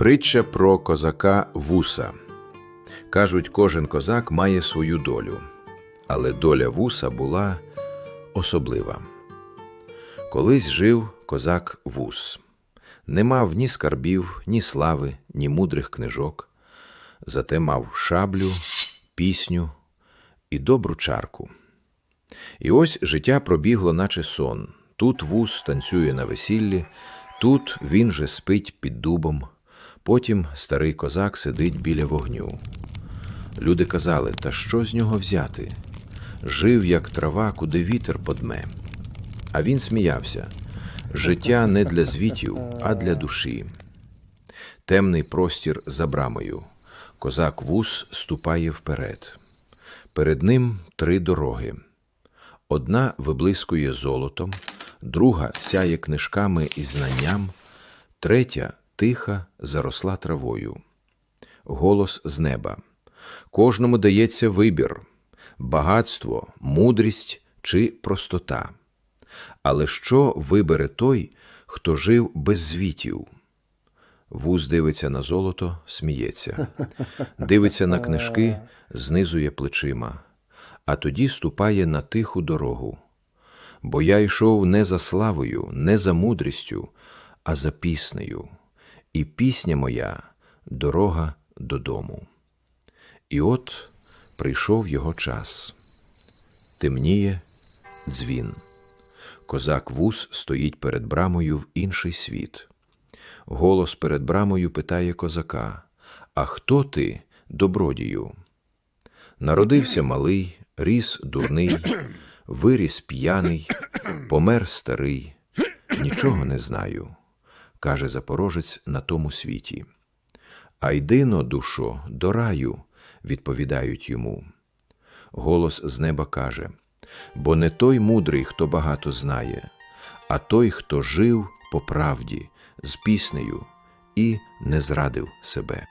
Притча про козака вуса. Кажуть, кожен козак має свою долю, але доля вуса була особлива. Колись жив козак вус. Не мав ні скарбів, ні слави, ні мудрих книжок, зате мав шаблю, пісню і добру чарку. І ось життя пробігло, наче сон. Тут вуз танцює на весіллі, тут він же спить під дубом, потім старий козак сидить біля вогню. Люди казали, та що з нього взяти? Жив, як трава, куди вітер подме. А він сміявся. Життя не для звітів, а для душі. Темний простір за брамою. Козак вуз ступає вперед. Перед ним три дороги. Одна виблискує золотом, друга сяє книжками і знанням, третя тиха заросла травою. Голос з неба. Кожному дається вибір багатство, мудрість чи простота. Але що вибере той, хто жив без звітів? Вуз дивиться на золото, сміється, дивиться на книжки, знизує плечима, а тоді ступає на тиху дорогу. Бо я йшов не за славою, не за мудрістю, а за піснею, і пісня моя дорога додому. І от прийшов його час. Темніє дзвін. Козак вуз стоїть перед брамою в інший світ. Голос перед брамою питає козака: А хто ти, добродію? Народився малий, ріс дурний, виріс п'яний, помер старий, нічого не знаю, каже запорожець на тому світі. А йдино, душо, до раю, відповідають йому. Голос з неба каже: бо не той мудрий, хто багато знає, а той, хто жив по правді, з піснею і не зрадив себе.